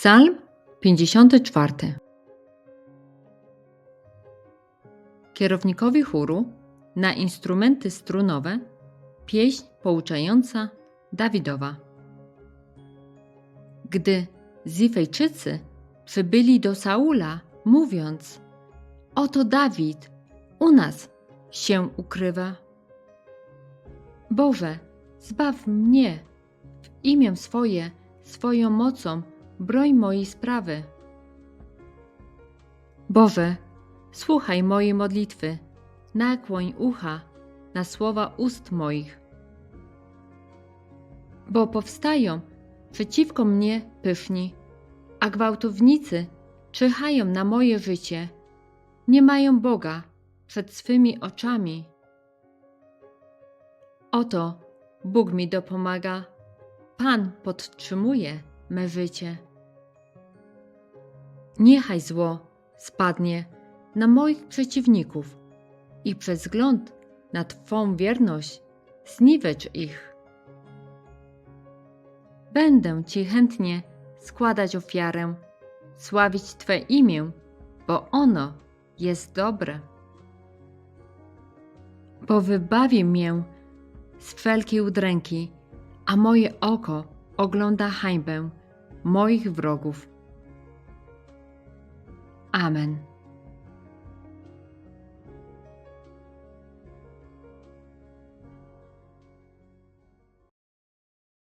Psalm 54. Kierownikowi chóru na instrumenty strunowe pieśń pouczająca Dawidowa. Gdy Zifejczycy przybyli do Saula, mówiąc: Oto Dawid u nas się ukrywa. Boże, zbaw mnie w imię swoje, swoją mocą, broń mojej sprawy. Boże, słuchaj mojej modlitwy, nakłoń ucha na słowa ust moich. Bo powstają przeciwko mnie pyszni, a gwałtownicy czyhają na moje życie. Nie mają Boga przed swymi oczami. Oto Bóg mi dopomaga, Pan podtrzymuje me życie. Niechaj zło spadnie na moich przeciwników i przez wzgląd na Twą wierność zniwecz ich. Będę Ci chętnie składać ofiarę, sławić Twe imię, bo ono jest dobre. Bo wybawi mię z wszelkiej udręki, a moje oko ogląda hańbę moich wrogów. Amen.